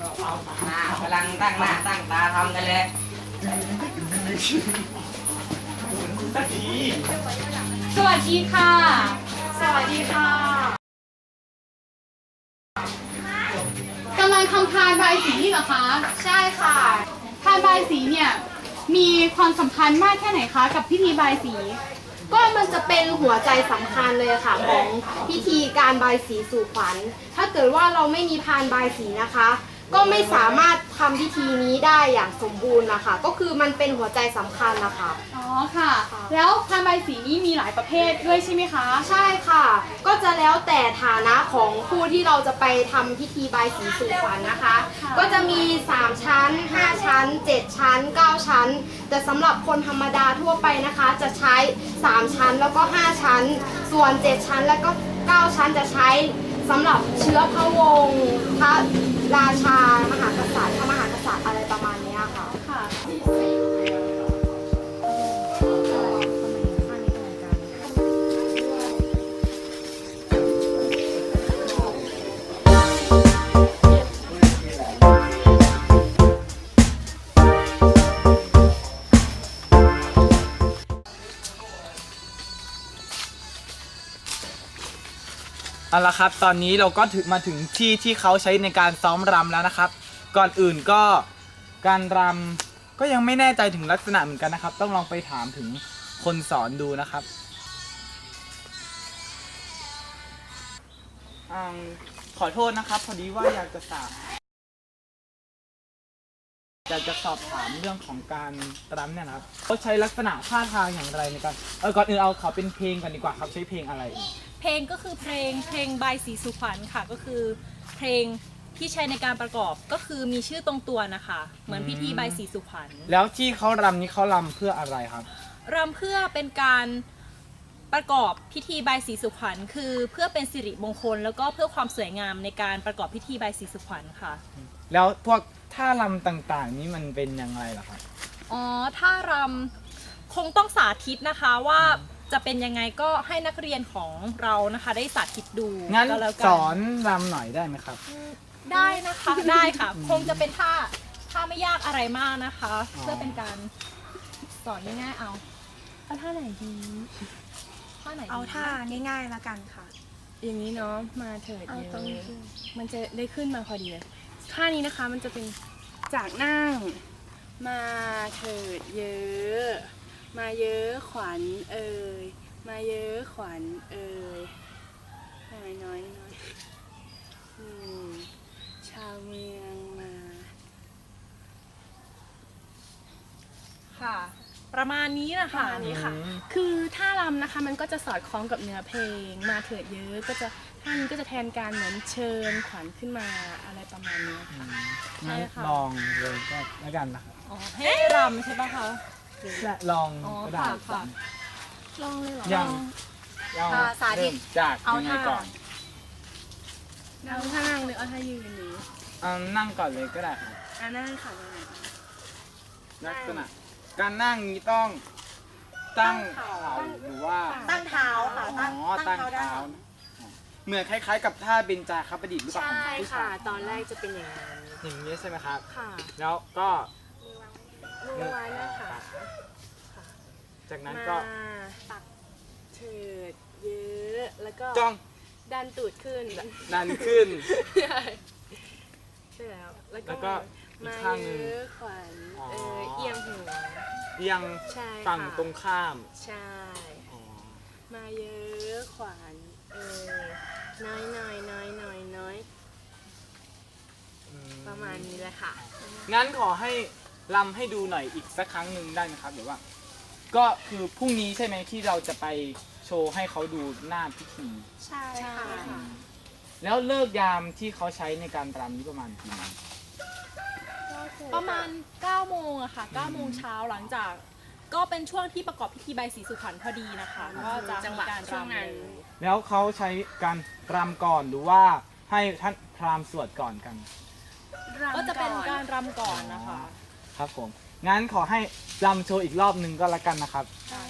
หน้ากำลังตั้งหน้าตั้งตาทำกันเลยสวัสดีค่ะ สวัสดีค่ะกำลังทำพานใบายสีนี่เหรอคะ ใช่ค่ะพานใบายสีเนี่ยมีความสำคัญมากแค่ไหนคะกับพิธีใบายสี ก็มันจะเป็นหัวใจสำคัญเลยค่ะของพิธีการบายสีสู่ขวัญ ถ้าเกิดว่าเราไม่มีพานบายสีนะคะ ก็ไม่สามารถทำพิธีนี้ได้อย่างสมบูรณ์นะคะ ก็คือมันเป็นหัวใจสำคัญนะคะ อ๋อค่ะแล้วพานใบายสีนี้มีหลายประเภทด้วยใช่ไหมคะ ใช่ค่ะ ก็จะแล้วแต่ฐานะของผู้ที่เราจะไปทำพิธีบายสีสู่ขวัญนะคะก็จะมี 3 ชั้น 5 ชั้น 7 ชั้น 9 ชั้น แต่สำหรับคนธรรมดาทั่วไปนะคะ จะใช้ 3 ชั้นแล้วก็ 5 ชั้น ส่วน 7 ชั้นแล้วก็ 9 ชั้นจะใช้สำหรับเชื้อพระวงศ์พระ ราชามหากษัตริย์พระมหากษัตริย์อะไร เอาละครับ ตอนนี้เราก็ถึงมาถึงที่ที่เขาใช้ในการซ้อมรำแล้วนะครับ ก่อนอื่นก็การรำก็ยังไม่แน่ใจถึงลักษณะเหมือนกันนะครับ ต้องลองไปถามถึงคนสอนดูนะครับอขอโทษนะครับ พอดีว่าอยากจะสาบ อยากจะสอบถามเรื่องของการรำเนี่ยนะครับเขาใช้ลักษณะท่าทางอย่างไรในการเออก่อนอื่นเอาขอเป็นเพลงก่อนดีกว่าครับใช้เพลงอะไร เพลงก็คือเพลงเพลงบายสีสุขวัญค่ะ ก็คือเพลงที่ใช้ในการประกอบก็คือมีชื่อตรงตัวนะคะ เหมือนพิธีบายสีสุขวัญแล้วที่เขารำนี้เขารำเพื่ออะไรครับ รำเพื่อเป็นการประกอบพิธีบายสีสุขวัญคือเพื่อเป็นสิริมงคล แล้วก็เพื่อความสวยงามในการประกอบพิธีบายสีสุขวัญค่ะ แล้วพวก ท่ารำต่างๆ นี้มันเป็นยังไงล่ะครับ อ๋อถ้ารำคงต้องสาธิตนะคะว่าจะเป็นยังไงก็ให้นักเรียนของเรานะคะ ได้สาธิตดูงั้นก็แล้วกัสอนรำหน่อยได้ไหมครับ ได้นะคะ ได้ค่ะ คงจะเป็นท่าท่าไม่ยากอะไรมากนะคะ อ๋อ เพื่อเป็นการสอนง่ายๆเอาเอาท่าไหนดี ท่าไหนดีเอาท่าง่ายๆแล้วกันค่ะ อย่างนี้เนาะมาเถิดเอาเยตรงนี้อะมันจะได้ขึ้นมาพอดีเลย ท่านี้นะคะมันจะเป็นจากนั่ง มาเถิดเยอะ มาเยอะขวัญเอ่ยมาเยอะขวัญเอ่ยน้อยน้อยน้อยอืมชาวเมืองมา ค่ะ ประมาณนี้นะปคะระมาณนี้ค่ะ คือท่ารำนะคะมันก็จะสอดคล้องกับเนื้อเพลง มาเถิดเยอะก็จะ ท่านี้ก็จะแทนการเหมือนเชิญขวัญขึ้นมาอะไรประมาณนี้ค่ะงั้นใช่ค่ะ ลองเลยก็แล้วกันนะครับอ๋อให้รำใช่ปะคะ และลองอ๋อก็ได้ค่ะค่ะ ลองเลยเหรอ ยังยังอ่าสาธิต เริ่มจากเอายังไงท่า ก่อนเอาท่านั่งหรือเอาท่ายืนหรือเอานั่งก่อนเลยก็ได้ครับอ่านั่งค่ะนั่งลักษณะการนั่งนี้ต้องตั้งเข่าหรือว่าตั้งเท้าค่ะ อ๋อตั้งเท้านะอ๋อ เหมือนคล้ายๆ กับท่าเบญจาคประดิษฐ์หรือเปล่าใช่ของผู้ชาค่ะยตอนแรกจะเป็นอย่างนั้นอย่างนี้ใช่ไหมครับ ค่ะแล้วก็มือไว้นะคะจากนั้นมาก็ตักเถิดเยอะแล้วก็จ้องดันตูดขึ้นดันขึ้น ใช่แล้ว แล้วแล้วก็ก็อีกมาข้างหเยนึ่งอะขวัญอ๋อ เออเอียงหัวเอียงใช่ฝั่งค่ะตรงข้ามใช่ อ๋อมาเยอะขวัญเออ น้อยน้อยน้อยน้อยน้อยอืประมาณนี้แหละค่ะ งั้นขอให้ลำให้ดูหน่อยอีกสักครั้งหนึ่งได้ไหมครับเดี๋ยวว่า ก็คือพรุ่งนี้ใช่ไหมที่เราจะไปโชว์ให้เขาดูหน้าพิธีใช่ค่ะแล้วเลิกยามที่เขาใช้ในการรำนี้ประมาณกี่โมงประมาณ9โมงอะค่ะ9โมงเช้าหลังจาก ก็เป็นช่วงที่ประกอบพิธีใบายสีสุขวัญพอดีนะคะ ก็จะจังหมีวะการช่วงรำนั้น เลยแล้วเขาใช้การรำก่อนหรือว่าให้ท่านพราหมณ์สวดก่อนกัน ก็จะเป็นการรำก่อนนะคะ ครับผม งั้นขอให้รำโชว์อีกรอบหนึ่งก็แล้วกันนะครับค่ะงั้น